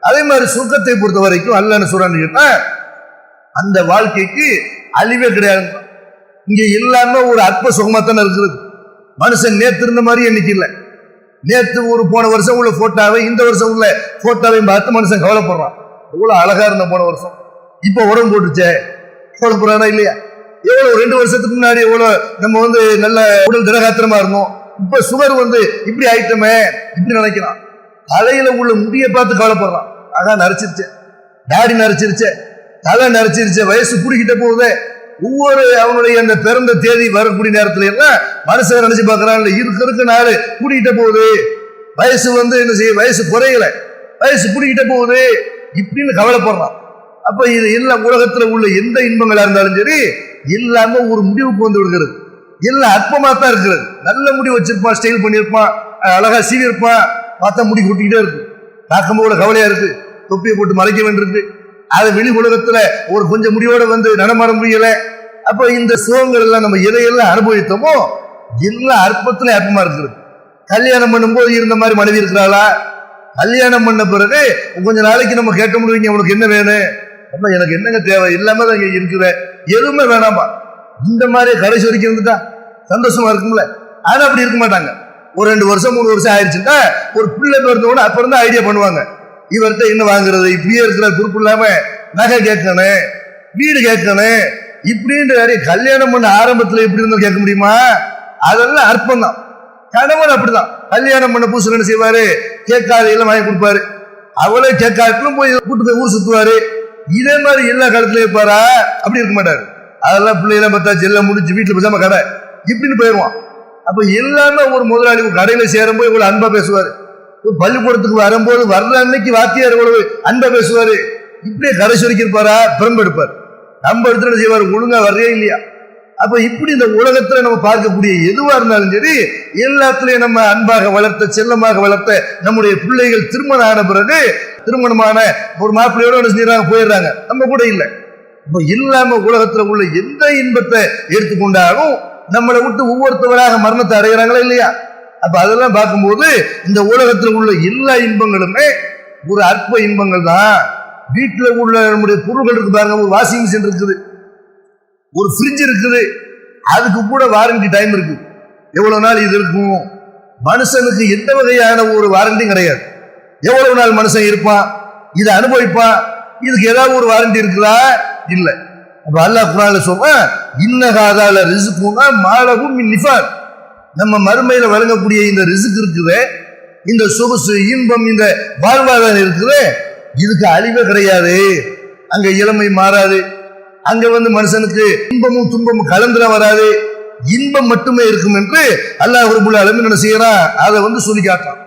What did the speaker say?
அதே மாதிரி சுருக்கத்தை பொறுத்த வரைக்கும் அல்ல என்ன சொல்றான்னு அந்த வாழ்க்கைக்கு அழிவே கிடையாது. இங்க இல்லாம ஒரு அற்ப சுகமா தானே இருக்குது. மனுஷன் நேத்து இருந்த மாதிரி இன்னைக்கு இல்லை. நேத்து ஒரு போன வருஷம் உள்ள போட்டோவை இந்த வருஷம் உள்ள போட்டோவையும் பார்த்து மனுஷன் கவலைப்படுறான். எவ்வளவு அழகா இருந்த போன வருஷம். இப்ப உடம்பு போட்டுச்சே. கவலைப்படுறானா இல்லையா? எவ்வளவு ரெண்டு வருஷத்துக்கு முன்னாடி எவ்வளவு நம்ம வந்து நல்ல உடல் திரகாத்திரமா இருந்தோம். இப்ப சுகர் வந்து இப்படி ஆயிட்டமே இப்படி நினைக்கிறான். தலையில உள்ள முடியை பார்த்து கவலைப்படுறான். அதான் நரைச்சிருச்சே. தாடி நரைச்சிருச்சே தலை நரைச்சிருச்சே வயசு குடிக்கிட்ட போகுதே. ஒவ்வொரு அவனுடைய அந்த பிறந்த தேதி வரக்கூடிய நேரத்துல எல்லாம் மனுஷன் நினைச்சு பார்க்கறான் இருக்க இருக்க நாள் கூட்டிகிட்ட போகுது. வயசு வந்து என்ன செய்ய வயசு குறையல. வயசு கூட்டிகிட்ட போகுது. இப்படின்னு கவலைப்படுறான். அப்ப இது எல்லாம் உலகத்துல உள்ள எந்த இன்பங்களா இருந்தாலும் சரி இல்லாம ஒரு முடிவுக்கு வந்து விடுகிறது. எல்லாம் அற்பமா தான் இருக்கிறது. நல்ல முடி வச்சிருப்பான் ஸ்டைல் பண்ணியிருப்பான் அழகா சீவிருப்பான் பார்த்தா முடி கொட்டிக்கிட்டே இருக்கும். பார்க்கும்போது கவலையா இருக்கு. தொப்பியை போட்டு மறைக்க வேண்டியிருக்கு. அது வெளி உலகத்துல ஒரு கொஞ்சம் முடியோட வந்து நடமாட முடியல. அப்ப இந்த சுகங்கள் எல்லாம் நம்ம எதையெல்லாம் அனுபவித்தோமோ எல்லாம் அற்பத்துல அற்பமா இருக்குது. கல்யாணம் பண்ணும்போது இருந்த மாதிரி மனைவி இருக்கிறாளா? கல்யாணம் பண்ண பிறகு கொஞ்ச நாளைக்கு நம்ம கேட்க முடியுங்க உனக்கு என்ன வேணும்? அப்ப எனக்கு என்னங்க தேவை? இல்லாம தான் இருக்கிற. எதுவுமே வேணாமா இந்த மாதிரி கடைசி வரைக்கும் இருந்துட்டா சந்தோஷமா இருக்கும்ல. ஆனா அப்படி இருக்க மாட்டாங்க. ஒரு ரெண்டு வருஷம் மூணு வருஷம் ஆயிடுச்சுன்னா ஒரு பிள்ளை பிறந்தவொடனே அப்ப இருந்து ஐடியா பண்ணுவாங்க. இவர்கிட்ட என்ன வாங்குறது? இப்படியே இருக்கிற குறிப்பு இல்லாம நகை கேட்கணும் வீடு கேட்கணும் இப்படின்ற நிறைய கல்யாணம் பண்ண ஆரம்பத்துல எப்படி இருந்தாலும் கேட்க முடியுமா? அதெல்லாம் அற்பம் தான் கணவன் அப்படிதான். கல்யாணம் பண்ண புதுசுல என்ன செய்வாரு? கேட்காத எல்லாம் வாங்கி கொடுப்பாரு. அவளே கேட்காட்டிலும் போய் கூட்டு போய் ஊர் சுத்துவாரு. இதே மாதிரி எல்லா காலத்துலயும் இருப்பாரா? அப்படி இருக்க மாட்டாரு. அதெல்லாம் பிள்ளைலாம் பார்த்தா ஜெல்ல முடிச்சு வீட்டுல பேசாம கடை. இப்படின்னு போயிடுவான். அப்ப எல்லாமே ஒரு முதலாளி கடையில சேரும் போய் இவ்வளவு அன்பா பேசுவாரு. பள்ளிக்கூடத்துக்கு வரும்போது வர்ற அன்னைக்கு வாத்தியார் எவ்வளவு அன்பை பேசுவாரு. இப்படியே கடைசி வரைக்கும் இருப்பாரா பிரம்பு எடுப்பார். நம்ம எடுத்துட்டு செய்வார்? ஒழுங்கா வர்றே இல்லையா? அப்ப இப்படி இந்த உலகத்துல நம்ம பார்க்கக்கூடிய எதுவா இருந்தாலும் சரி எல்லாத்துலயும் நம்ம அன்பாக வளர்த்த செல்லமாக வளர்த்த நம்முடைய பிள்ளைகள் திருமணம் ஆன பிறகு திருமணமான ஒரு மாப்பிள்ளையோட என்ன போயிடுறாங்க. நம்ம கூட இல்லை. இப்ப இல்லாம உலகத்துல உள்ள எந்த இன்பத்தை எடுத்துக்கொண்டாலும் நம்மளை விட்டு ஒவ்வொருத்தவராக மரணத்தை அடைகிறாங்களா இல்லையா? அப்ப அதெல்லாம் பார்க்கும்போது இந்த உலகத்தில் உள்ள எல்லா இன்பங்களுமே ஒரு அற்ப இன்பங்கள் தான். வீட்டில் உள்ள நம்முடைய பொருள்கள் இருக்கு பாருங்க ஒரு வாஷிங் மிஷின் இருக்குது. ஒரு ஃப்ரிட்ஜ் இருக்குது. அதுக்கு கூட வாரண்டி டைம் இருக்கு. எவ்வளவு நாள் இது இருக்கும்? மனுஷனுக்கு எந்த வகையான ஒரு வாரண்டியும் கிடையாது. எவ்வளவு நாள் மனுஷன் இருப்பான்? இதை அனுபவிப்பான்? இதுக்கு ஏதாவது ஒரு வாரண்டி இருக்குதா? இல்லை. அப்ப அல்லாஹ் குரான்ல இன்ன இன்னகாதால ரிசுக்குனா மாலகும் நிஃபான் நம்ம மறுமையில வழங்கக்கூடிய இந்த ரிசுக்கு இருக்குது இந்த சொகுசு இன்பம் இந்த வாழ்வாதாரம் இருக்குது இதுக்கு அழிவே கிடையாது. அங்க இளமை மாறாது. அங்க வந்து மனுஷனுக்கு இன்பமும் துன்பமும் கலந்துட வராது. இன்பம் மட்டுமே இருக்கும் என்று அல்லாஹ் முழு அலமின் என்ன செய்யறான் அதை வந்து சொல்லி காட்டான்